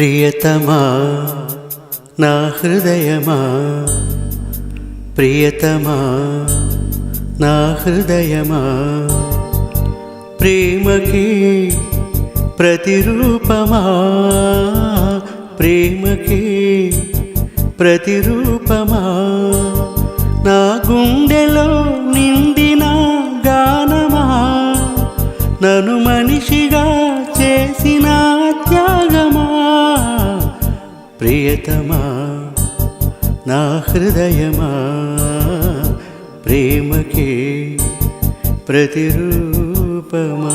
ప్రియతమా నా హృదయమా? ప్రియతమా నా హృదయమా? ప్రేమకి ప్రతిరూపమా? ప్రేమకి ప్రతిరూపమా? నా గుండెలో నిండిన గానమా? నన్ను మనిషిగా చేసిన ప్రియతమా నా హృదయమా ప్రేమకే ప్రతిరూపమా.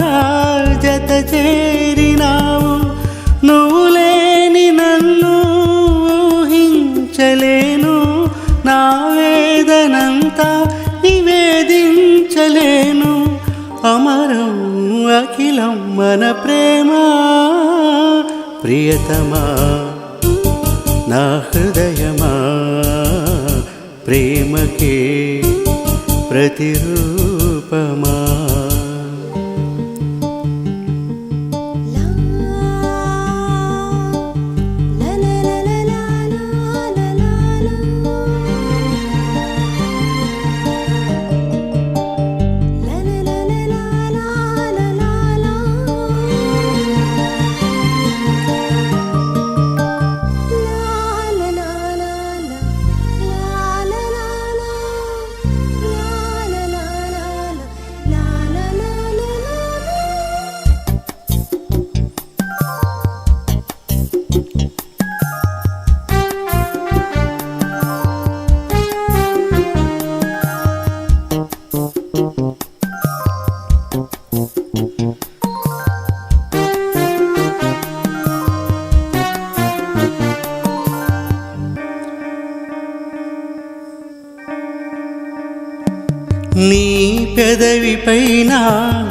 నివేదించలేను నా వేదనంతా నివేదించలేను. అమరం అఖిలం మన ప్రేమ ప్రియతమా నా హృదయమా ప్రేమకే ప్రతిరూపమా. నీ పెదవి పైన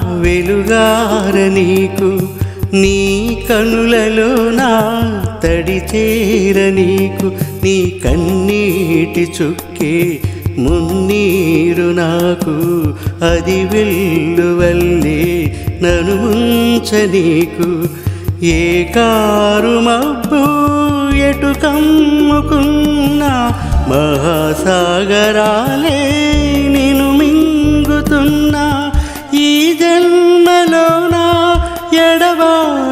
వెలుగార నీకు నీ కనులలో నా తడి చేర నీకు నీ కన్నీటి చుక్కే మున్నీరు నాకు. అది వెల్లువల్లే నను ముంచ నీకు. ఏ కారు మబ్బు ఎటు కమ్ముకున్నా మహాసాగరాలే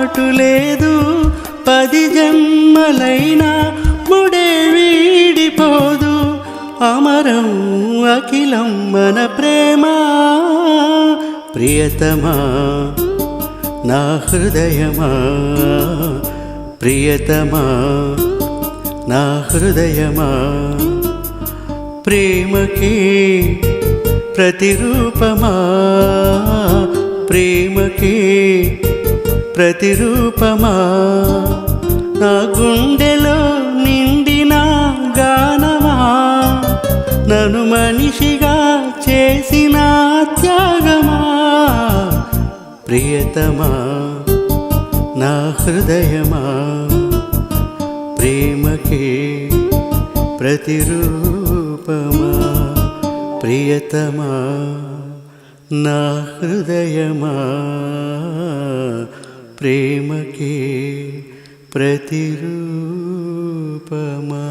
పాటు లేదు. పది జన్మలైనా ముడే వీడిపోదు. అమరం అఖిలం మన ప్రేమ. ప్రియతమా నా హృదయమా? ప్రియతమా నా హృదయమా? ప్రేమకి ప్రతిరూపమా? ప్రే ప్రతిరూపమా? నా గుండెలో నిండిన గానమా? నన్ను మనిషిగా చేసిన త్యాగమా? ప్రియతమా నా హృదయమా? ప్రేమకి ప్రతిరూపమా? ప్రియతమా నా హృదయమా? ప్రేమకి ప్రతిరూపమా?